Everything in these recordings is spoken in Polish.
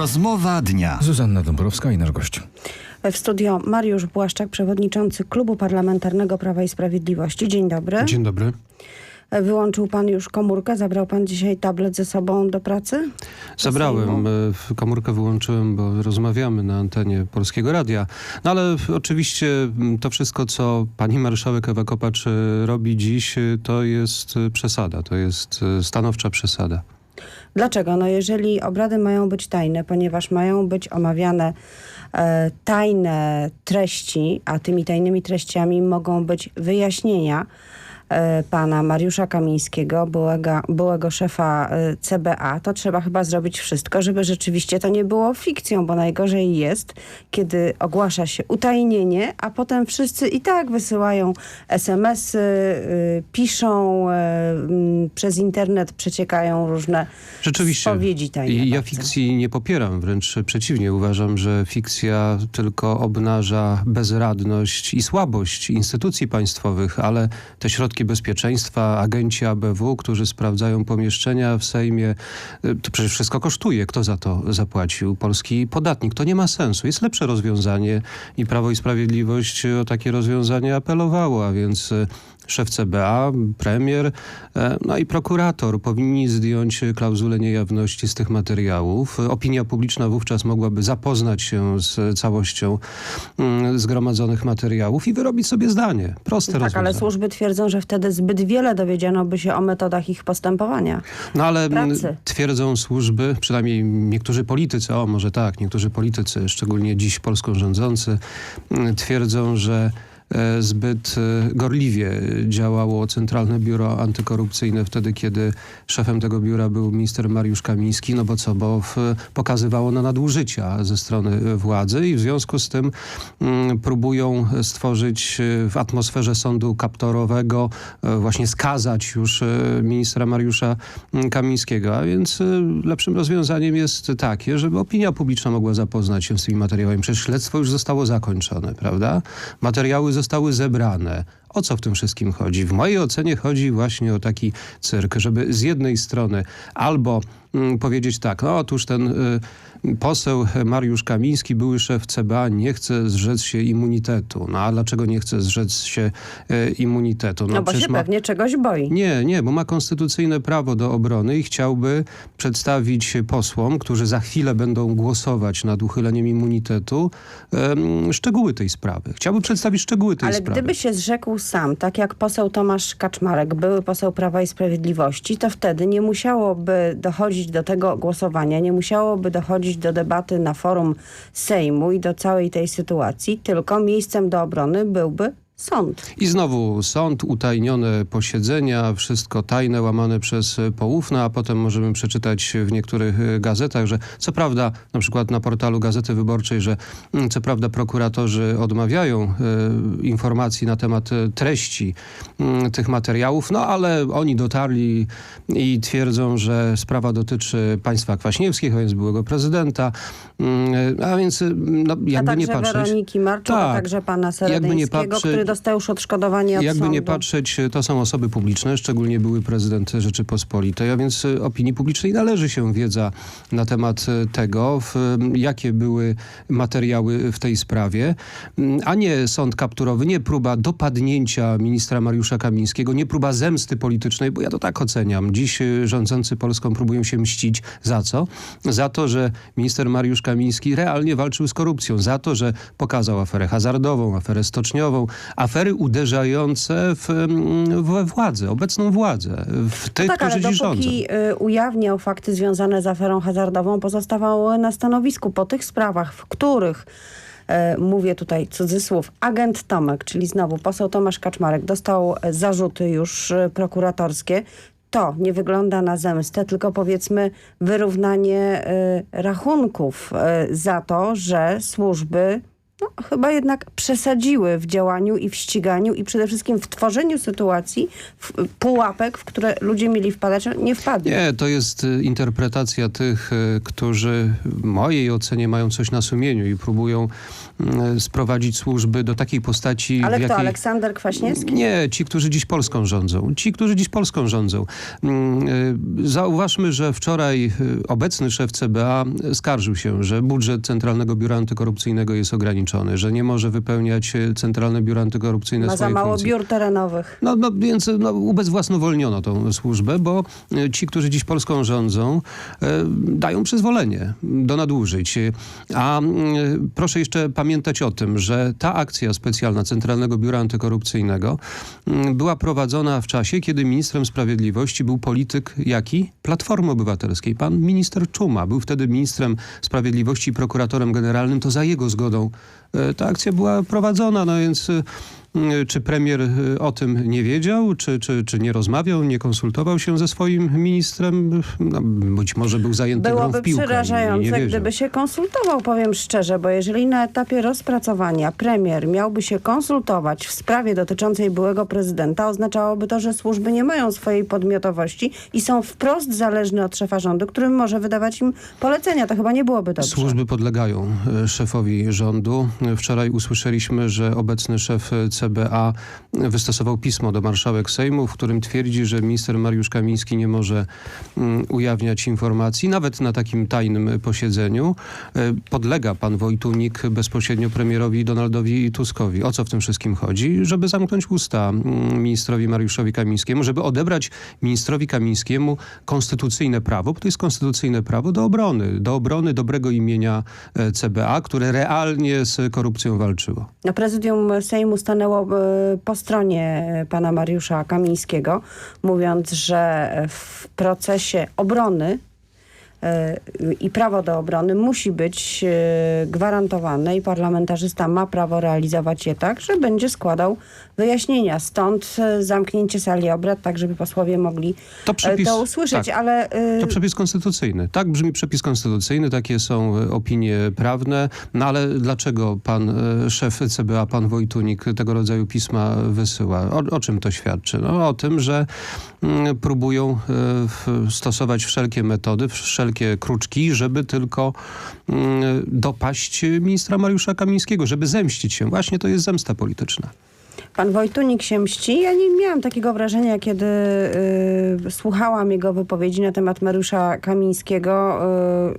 Rozmowa dnia. Zuzanna Dąbrowska i nasz gość. W studio Mariusz Błaszczak, przewodniczący Klubu Parlamentarnego Prawa i Sprawiedliwości. Dzień dobry. Dzień dobry. Wyłączył pan już komórkę? Zabrał pan dzisiaj tablet ze sobą do pracy? Zabrałem, Sejmu? e, komórkę wyłączyłem, bo rozmawiamy na antenie Polskiego Radia. No ale oczywiście m, to wszystko, co pani marszałek Ewa Kopacz e, robi dziś, e, to jest przesada, to jest stanowcza przesada. Dlaczego? No jeżeli obrady mają być tajne, ponieważ mają być omawiane e, tajne treści, a tymi tajnymi treściami mogą być wyjaśnienia pana Mariusza Kamińskiego, byłego, byłego szefa e, CBA, to trzeba chyba zrobić wszystko, żeby rzeczywiście to nie było fikcją, bo najgorzej jest, kiedy ogłasza się utajnienie, a potem wszyscy i tak wysyłają SMS-y, y, piszą, mm, przez internet przeciekają różne Rzeczywiście. spowiedzi tajne. Ja bardzo. fikcji nie popieram, wręcz przeciwnie. Uważam, że fikcja tylko obnaża bezradność i słabość instytucji państwowych, ale te środki bezpieczeństwa, agenci ABW, którzy sprawdzają pomieszczenia w Sejmie, y, to przecież wszystko kosztuje. Kto za to zapłacił? Polski podatnik. To nie ma sensu. Jest lepsze rozwiązanie i Prawo i Sprawiedliwość o takie rozwiązanie apelowało, a więc szef CBA, premier, e, no i prokurator powinni zdjąć klauzulę niejawności z tych materiałów. Opinia publiczna wówczas mogłaby zapoznać się z całością mm, zgromadzonych materiałów i wyrobić sobie zdanie. Proste Tak, ale rozwiązanie. służby twierdzą, że wtedy zbyt wiele dowiedziano by się o metodach ich postępowania. No ale mm, pracy. twierdzą służby, przynajmniej niektórzy politycy, o może tak, niektórzy politycy, szczególnie dziś Polską rządzący, mm, twierdzą, że zbyt e, gorliwie działało Centralne Biuro Antykorupcyjne wtedy, kiedy szefem tego biura był minister Mariusz Kamiński, no bo co, bo w, pokazywało na nadużycia ze strony władzy i w związku z tym mm, próbują stworzyć e, w atmosferze sądu kaptorowego, e, właśnie skazać już e, ministra Mariusza mm, Kamińskiego, a więc e, lepszym rozwiązaniem jest takie, żeby opinia publiczna mogła zapoznać się z tymi materiałami. Przecież śledztwo już zostało zakończone, prawda? Materiały zostały zebrane. O co w tym wszystkim chodzi? W mojej ocenie chodzi właśnie o taki cyrk, żeby z jednej strony albo mm, powiedzieć tak, no otóż ten y, poseł Mariusz Kamiński, były szef CBA, nie chce zrzec się immunitetu. No a dlaczego nie chce zrzec się y, immunitetu? No, bo przecież się ma- pewnie czegoś boi. nie, nie, bo ma konstytucyjne prawo do obrony i chciałby przedstawić posłom, którzy za chwilę będą głosować nad uchyleniem immunitetu, szczegóły tej sprawy. Chciałby przedstawić szczegóły tej Ale sprawy. gdyby się zrzekł sam, tak jak poseł Tomasz Kaczmarek, były poseł Prawa i Sprawiedliwości, to wtedy nie musiałoby dochodzić do tego głosowania, nie musiałoby dochodzić do debaty na forum Sejmu i do całej tej sytuacji, tylko miejscem do obrony byłby sąd. I znowu sąd, utajnione posiedzenia, wszystko tajne, łamane przez poufne, a potem możemy przeczytać w niektórych gazetach, że co prawda, na przykład na portalu Gazety Wyborczej, że mm, co prawda prokuratorzy odmawiają e, informacji na temat e, treści mm, tych materiałów, no ale oni dotarli i twierdzą, że sprawa dotyczy państwa Kwaśniewskich, a więc byłego prezydenta, Mm, a więc no, A jakby nie także patrzeć... Weroniki Marczuk, a Tak. także pana nie Seredyńskiego, który dostał już odszkodowanie od Jakby sądu. nie patrzeć, to są osoby publiczne, szczególnie były prezydent Rzeczypospolitej, a więc y, opinii publicznej należy się wiedza na temat y, tego, w, jakie były materiały w tej sprawie, a nie sąd kapturowy, nie próba dopadnięcia ministra Mariusza Kamińskiego, nie próba zemsty politycznej, bo ja to tak oceniam. Dziś rządzący Polską próbują się mścić. Za co? Za to, że minister Mariusz Kamiński realnie walczył z korupcją, za to, że pokazał aferę hazardową, aferę stoczniową, afery uderzające w, mm, we władzę, obecną władzę, w tych, tak, ale którzy dziś rządzą. dopóki y, ujawniał fakty związane z aferą hazardową, pozostawał na stanowisku po tych sprawach, w których e, mówię tutaj cudzysłów, agent Tomek, czyli znowu poseł Tomasz Kaczmarek dostał zarzuty już e, prokuratorskie, to nie wygląda na zemstę, tylko powiedzmy wyrównanie rachunków za to, że służby no, chyba jednak przesadziły w działaniu i w ściganiu i przede wszystkim w tworzeniu sytuacji, w, pułapek, w które ludzie mieli wpadać, nie wpadli. Nie, to jest y, interpretacja tych, y, którzy w mojej ocenie mają coś na sumieniu i próbują sprowadzić służby do takiej postaci, Ale kto, jakiej... Aleksander Kwaśniewski? Nie, ci, którzy dziś Polską rządzą. Ci, którzy dziś Polską rządzą. Mm, y, Zauważmy, że wczoraj y, obecny szef CBA skarżył się, że budżet Centralnego Biura Antykorupcyjnego jest ograniczony, że nie może wypełniać Centralne Biuro Antykorupcyjne Ma za mało funkcji. biur terenowych. No, no więc no, ubezwłasnowolniono tą służbę, bo e, ci, którzy dziś Polską rządzą, e, dają przyzwolenie do nadużyć. A mm, proszę jeszcze pamiętać o tym, że ta akcja specjalna Centralnego Biura Antykorupcyjnego mm, była prowadzona w czasie, kiedy ministrem sprawiedliwości był polityk jaki? Platformy Obywatelskiej. Pan minister Czuma był wtedy ministrem sprawiedliwości i prokuratorem generalnym. To za jego zgodą e, ta akcja była prowadzona, no więc... Mm, Czy premier y, o tym nie wiedział, czy, czy, czy nie rozmawiał, nie konsultował się ze swoim ministrem? No, być może był zajęty Byłoby w piłkę przerażające, gdyby się konsultował, powiem szczerze, bo jeżeli na etapie rozpracowania premier miałby się konsultować w sprawie dotyczącej byłego prezydenta, oznaczałoby to, że służby nie mają swojej podmiotowości i są wprost zależne od szefa rządu, który może wydawać im polecenia. To chyba nie byłoby dobrze. Służby podlegają e, szefowi rządu. Wczoraj usłyszeliśmy, że obecny szef CBA wystosował pismo do marszałek Sejmu, w którym twierdzi, że minister Mariusz Kamiński nie może mm, ujawniać informacji, nawet na takim tajnym posiedzeniu. E, Podlega pan Wojtunik bezpośrednio premierowi Donaldowi Tuskowi. O co w tym wszystkim chodzi? Żeby zamknąć usta mm, ministrowi Mariuszowi Kamińskiemu, żeby odebrać ministrowi Kamińskiemu konstytucyjne prawo, bo to jest konstytucyjne prawo do obrony, do obrony dobrego imienia e, CBA, które realnie z korupcją walczyło. No, prezydium Sejmu stanęło e, po stronie pana Mariusza Kamińskiego, mówiąc, że w procesie obrony i prawo do obrony musi być e, gwarantowane i parlamentarzysta ma prawo realizować je tak, że będzie składał wyjaśnienia. Stąd e, zamknięcie sali obrad, tak żeby posłowie mogli To e, przepis, to usłyszeć, tak. ale To przepis konstytucyjny. Tak brzmi przepis konstytucyjny, takie są opinie prawne. No ale dlaczego pan szef CBA, pan Wojtunik tego rodzaju pisma wysyła? O, o czym to świadczy? No, o tym, że mm, próbują stosować wszelkie metody, wszelkie kruczki, żeby tylko mm, dopaść ministra Mariusza Kamińskiego, żeby zemścić się. Właśnie to jest zemsta polityczna. Pan Wojtunik się mści. Ja nie miałam takiego wrażenia, kiedy y, słuchałam jego wypowiedzi na temat Mariusza Kamińskiego,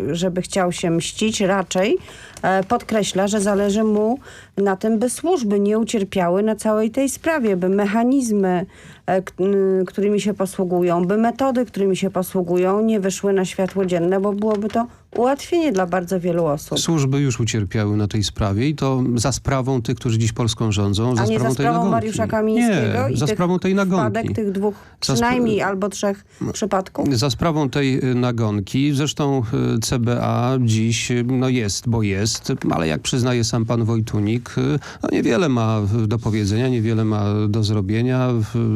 y, żeby chciał się mścić. Raczej e, podkreśla, że zależy mu na tym, by służby nie ucierpiały na całej tej sprawie, by mechanizmy, e, y, którymi się posługują, by metody, którymi się posługują, nie wyszły na światło dzienne, bo byłoby to ułatwienie dla bardzo wielu osób. Służby już ucierpiały na tej sprawie i to za sprawą tych, którzy dziś Polską rządzą, za A nie sprawą za tej sprawą nagonki. Mariusza Kamińskiego Nie, i za tych sprawą tej nagonki. wpadek tych dwóch, przynajmniej albo trzech przypadków? Za sprawą tej y, nagonki, zresztą y, CBA dziś y, no jest, bo jest, ale jak przyznaje sam pan Wojtunik, no niewiele ma do powiedzenia, niewiele ma do zrobienia.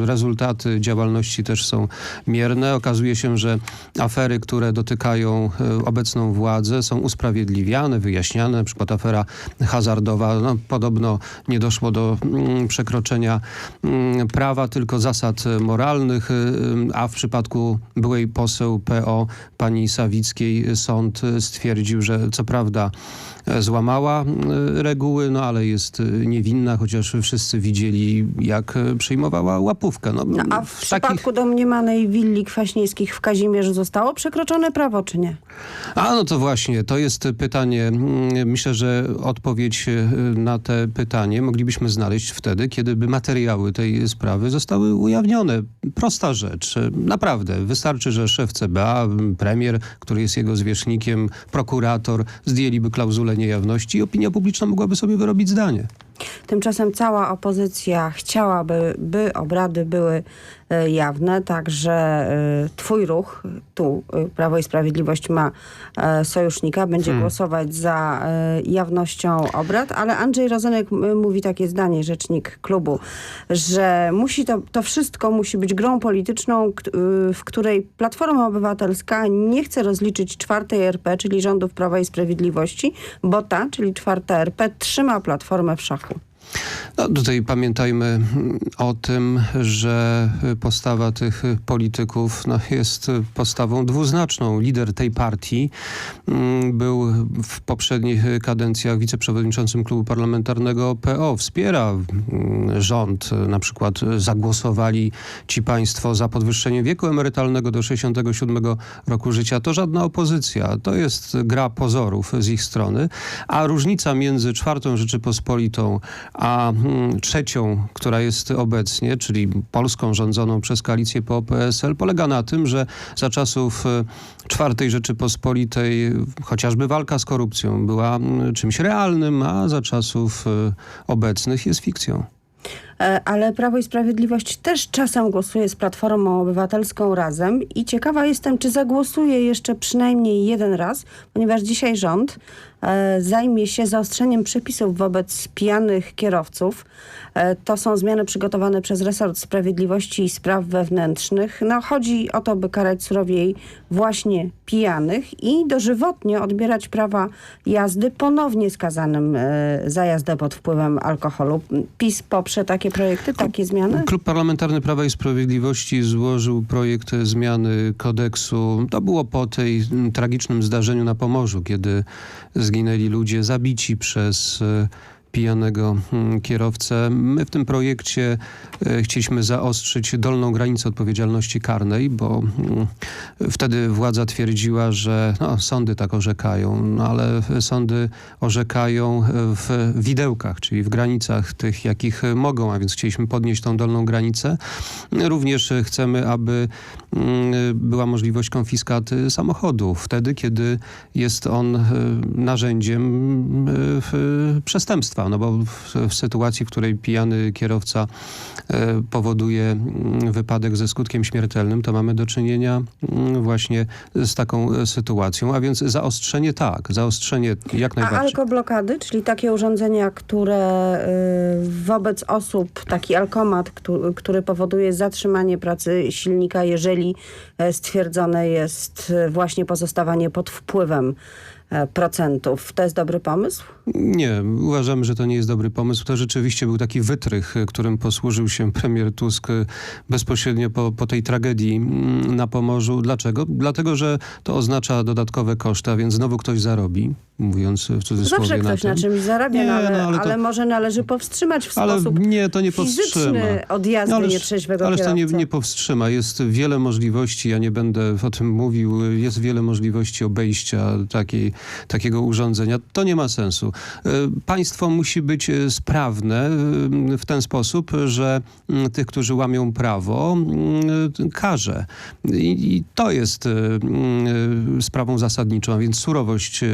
Rezultaty działalności też są mierne. Okazuje się, że afery, które dotykają y, obecną władzę są usprawiedliwiane, wyjaśniane. Na przykład afera hazardowa, no, podobno nie doszło do mm, przekroczenia mm, prawa, tylko zasad moralnych, y, a w przypadku byłej poseł PO pani Sawickiej sąd stwierdził, że co prawda e, złamała y, reguły, no ale jest y, niewinna, chociaż wszyscy widzieli, jak y, przyjmowała łapówkę. No, No, a w, przypadku domniemanej willi Kwaśniewskich w Kazimierzu zostało przekroczone prawo, czy nie? A no to właśnie, to jest pytanie. Mm, Myślę, że odpowiedź y, na te pytanie moglibyśmy znaleźć wtedy, kiedy by materiały tej sprawy zostały ujawnione. Prosta rzecz. Y, Naprawdę. Wystarczy, że szef CBA, premier, który jest jego zwierzchnikiem, prokurator, zdjęliby klauzulę niejawności i opinia publiczna mogłaby sobie wyrobić zdanie. Tymczasem cała opozycja chciałaby, by obrady były e, jawne, także e, twój ruch, tu e, Prawo i Sprawiedliwość ma e, sojusznika, będzie głosować za e, jawnością obrad, ale Andrzej Rozenek mówi takie zdanie, rzecznik klubu, że musi to, to wszystko musi być grą polityczną, w której Platforma Obywatelska nie chce rozliczyć czwartej RP, czyli rządów Prawa i Sprawiedliwości, bo ta, czyli czwarta RP, trzyma Platformę w szachu. No, tutaj pamiętajmy mm, o tym, że postawa tych polityków no, jest postawą dwuznaczną. Lider tej partii mm, był w poprzednich kadencjach wiceprzewodniczącym klubu parlamentarnego PO. Wspiera mm, rząd. Na przykład zagłosowali ci państwo za podwyższeniem wieku emerytalnego do 67 roku życia. To żadna opozycja. To jest gra pozorów z ich strony. A różnica między czwartą Rzeczypospolitą a mm, trzecią, która jest obecnie, czyli Polską rządzoną przez koalicję PO-PSL, polega na tym, że za czasów e, czwartej Rzeczypospolitej chociażby walka z korupcją była mm, czymś realnym, a za czasów e, obecnych jest fikcją. E, Ale Prawo i Sprawiedliwość też czasem głosuje z Platformą Obywatelską razem i ciekawa jestem, czy zagłosuje jeszcze przynajmniej jeden raz, ponieważ dzisiaj rząd e, zajmie się zaostrzeniem przepisów wobec pijanych kierowców. E, to są zmiany przygotowane przez resort Sprawiedliwości i Spraw Wewnętrznych. No, chodzi o to, by karać surowiej właśnie pijanych i dożywotnie odbierać prawa jazdy ponownie skazanym za jazdę pod wpływem alkoholu. PiS poprze takie projekty, takie zmiany? Klub Parlamentarny Prawa i Sprawiedliwości złożył projekt zmiany kodeksu. To było po tej mm, tragicznym zdarzeniu na Pomorzu, kiedy zginęli ludzie zabici przez e, pijanego mm, kierowcę. My w tym projekcie e, chcieliśmy zaostrzyć dolną granicę odpowiedzialności karnej, bo mm, wtedy władza twierdziła, że no, sądy tak orzekają, no, ale sądy orzekają w widełkach, czyli w granicach tych, jakich mogą, a więc chcieliśmy podnieść tą dolną granicę. Również chcemy, aby mm, była możliwość konfiskaty samochodu wtedy, kiedy jest on narzędziem e, No bo w, w sytuacji, w której pijany kierowca e, powoduje mm, wypadek ze skutkiem śmiertelnym, to mamy do czynienia mm, właśnie z taką e, sytuacją. A więc zaostrzenie tak, zaostrzenie jak A najbardziej. alkoblokady, czyli takie urządzenia, które y, wobec osób, taki alkomat, który, który powoduje zatrzymanie pracy silnika, jeżeli e, stwierdzone jest e, właśnie pozostawanie pod wpływem. To jest dobry pomysł? Nie, uważamy, że to nie jest dobry pomysł. To rzeczywiście był taki wytrych, y, którym posłużył się premier Tusk y, bezpośrednio po, po tej tragedii mm, na Pomorzu. Dlaczego? Dlatego, że to oznacza dodatkowe koszty, a więc znowu ktoś zarobi, mówiąc w cudzysłowie Zawsze na ktoś tym. na czymś zarabia, Nie, no, ale, no, ale ale, to- może należy powstrzymać w Ale sposób nie, to nie powstrzyma. fizyczny od jazdy No ależ- nietrzeźwego Ależ to nie, nie powstrzyma. Jest wiele możliwości, ja nie będę o tym mówił, jest wiele możliwości obejścia takiej, takiego urządzenia. To nie ma sensu. E, Państwo musi być e, sprawne e, w ten sposób, że mm, tych, którzy łamią prawo, mm, karze. I, i to jest mm, sprawą zasadniczą, a więc surowość e,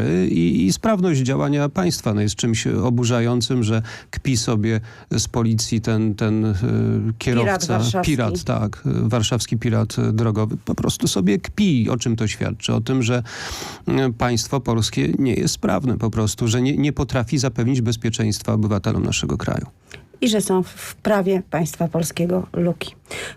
kary i, i sprawność działania państwa. No jest czymś oburzającym, że kpi sobie z policji ten, ten e, kierowca, warszawski. pirat, tak, warszawski pirat e, drogowy, po prostu sobie kpi. O czym to świadczy? O tym, że e, państwo polskie nie jest sprawne po prostu, że nie, nie potrafi zapewnić bezpieczeństwa obywatelom naszego kraju. I że są w prawie państwa polskiego luki.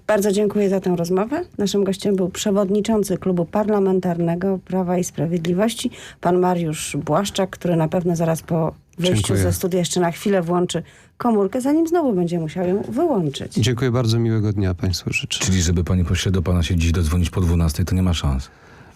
Bardzo dziękuję za tę rozmowę. Naszym gościem był przewodniczący Klubu Parlamentarnego Prawa i Sprawiedliwości, pan Mariusz Błaszczak, który na pewno zaraz po wyjściu Dziękuję. ze studia jeszcze na chwilę włączy komórkę, zanim znowu będzie musiał ją wyłączyć. Dziękuję bardzo, miłego dnia Państwu życzę. Czyli żeby panie pośle do pana się dziś dodzwonić po 12, to nie ma szans.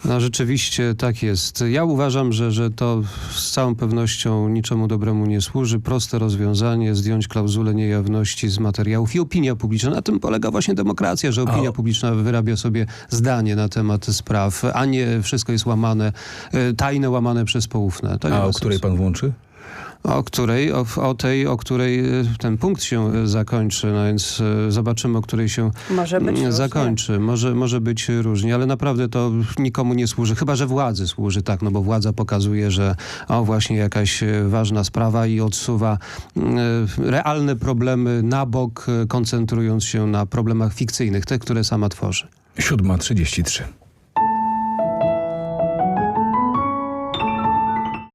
No rzeczywiście tak jest. Ja uważam, że, że to z całą pewnością niczemu dobremu nie służy. Proste rozwiązanie, zdjąć klauzulę niejawności z materiałów i opinia publiczna. Na tym polega właśnie demokracja, że opinia publiczna wyrabia sobie zdanie na temat spraw, a nie wszystko jest łamane, e, tajne łamane przez poufne. To nie A o której pan włączy? O której, o, o tej, o której e, ten punkt się e, zakończy, no więc e, zobaczymy, o której się Może różnie. zakończy. Może, może być różnie, ale naprawdę to nikomu nie służy, chyba że władzy służy, tak, no bo władza pokazuje, że o właśnie jakaś ważna sprawa i odsuwa realne problemy na bok, koncentrując się na problemach fikcyjnych, te, które sama tworzy. 7.33.